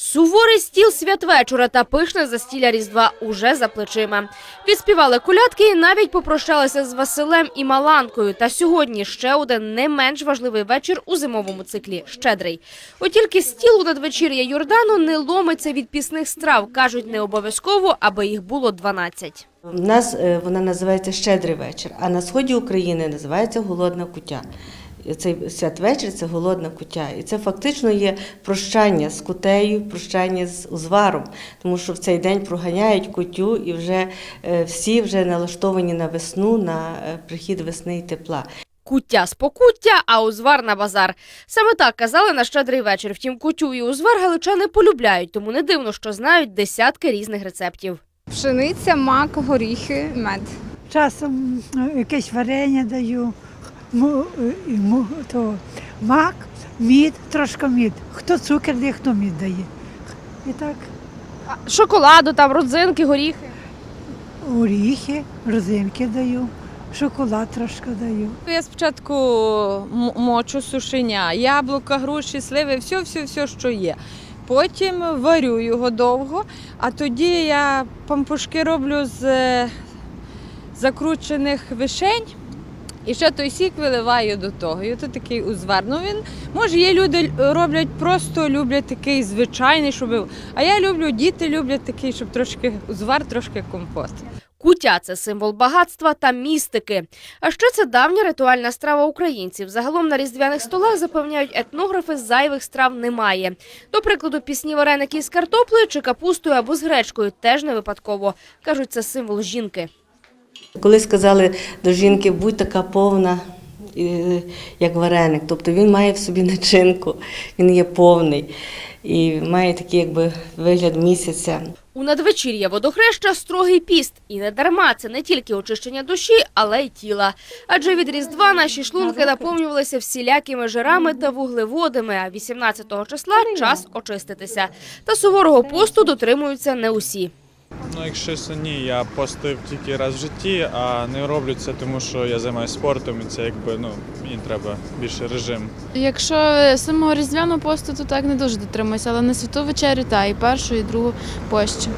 Суворий стіл святвечора та пишне застілля Різдва уже за плечима. Відспівали колядки і навіть попрощалися з Василем і Маланкою. Та сьогодні ще один не менш важливий вечір у зимовому циклі щедрий. От тільки стіл у надвечір'я Йордану не ломиться від пісних страв. кажуть, не обов'язково, аби їх було 12. У нас е, вона називається Щедрий вечір, а на сході України називається Голодна кутя. І Цей святвечір це голодна кутя. І це фактично є прощання з кутею, прощання з узваром, тому що в цей день проганяють кутю і вже е, всі вже налаштовані на весну, на е, прихід весни і тепла. Куття з покуття, а узвар на базар. Саме так казали на щедрий вечір. Втім, кутю і узвар галичани полюбляють, тому не дивно, що знають десятки різних рецептів. Пшениця, мак, горіхи, мед. Часом е, якесь варення даю, то мак, мід, трошки мід. Хто цукер дає, хто мід дає. І так Шоколаду, там родзинки, горіхи. оріхи, розинки даю, шоколад трошки даю. Я спочатку мочу сушеня, яблука, груші, сливи, все, все, все, що є. Потім варю його довго, а тоді я пампушки роблю з е, закручених вишень. І ще той сік виливаю до того. І от такий узвар. Ну він може є люди роблять просто люблять такий звичайний, щоб. А я люблю, діти люблять такий, щоб трошки узвар, трошки компот. Кутя це символ багатства та містики. А ще це давня ритуальна страва українців. Загалом на різдвяних столах запевняють етнографи, зайвих страв немає. До прикладу, пісні вареники з картоплею чи капустою або з гречкою теж не випадково. кажуть, це символ жінки. Коли сказали до жінки, будь така повна, як вареник, тобто він має в собі начинку, він є повний і має такий якби вигляд місяця. У надвечір'я водохреща строгий піст. І не дарма це не тільки очищення душі, але й тіла. Адже від Різдва наші шлунки наповнювалися всілякими жирами та вуглеводами, а 18-го числа час очиститися. Та суворого посту дотримуються не усі. Ну, якщо чесно, ні, я постив тільки раз в житті, а не роблю це, тому що я займаюся спортом, і це якби ну мені треба більше режим. Якщо самого різдвяного посту, то так не дуже дотримуюся, але на святу вечерю та і першу, і другу пощу.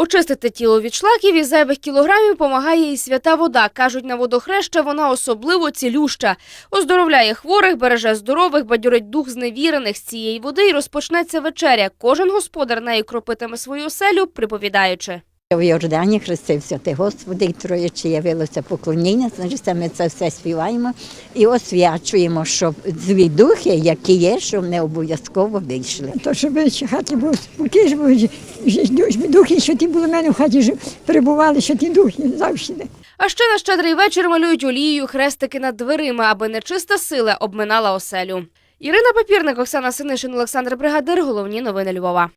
Очистити тіло від шлаків і зайвих кілограмів помагає і свята вода. Кажуть, на водохреща вона особливо цілюща. Оздоровляє хворих, береже здорових, бадьорить дух зневірених з цієї води і розпочнеться вечеря. Кожен господар нею кропитиме свою оселю, приповідаючи. В Йордані хрестився ти Господи, і троєчі явилося поклоніння, значить ми це все співаємо і освячуємо, щоб злі духи, які є, щоб не обов'язково вийшли. То, щоб в хаті був спокій, щоб духи, що ті були в мене в хаті, щоб перебували, що ті духи завжди. А ще на щедрий вечір малюють олією хрестики над дверима, аби нечиста сила обминала оселю. Ірина Папірник, Оксана Синишин, Олександр Бригадир. Головні новини Львова.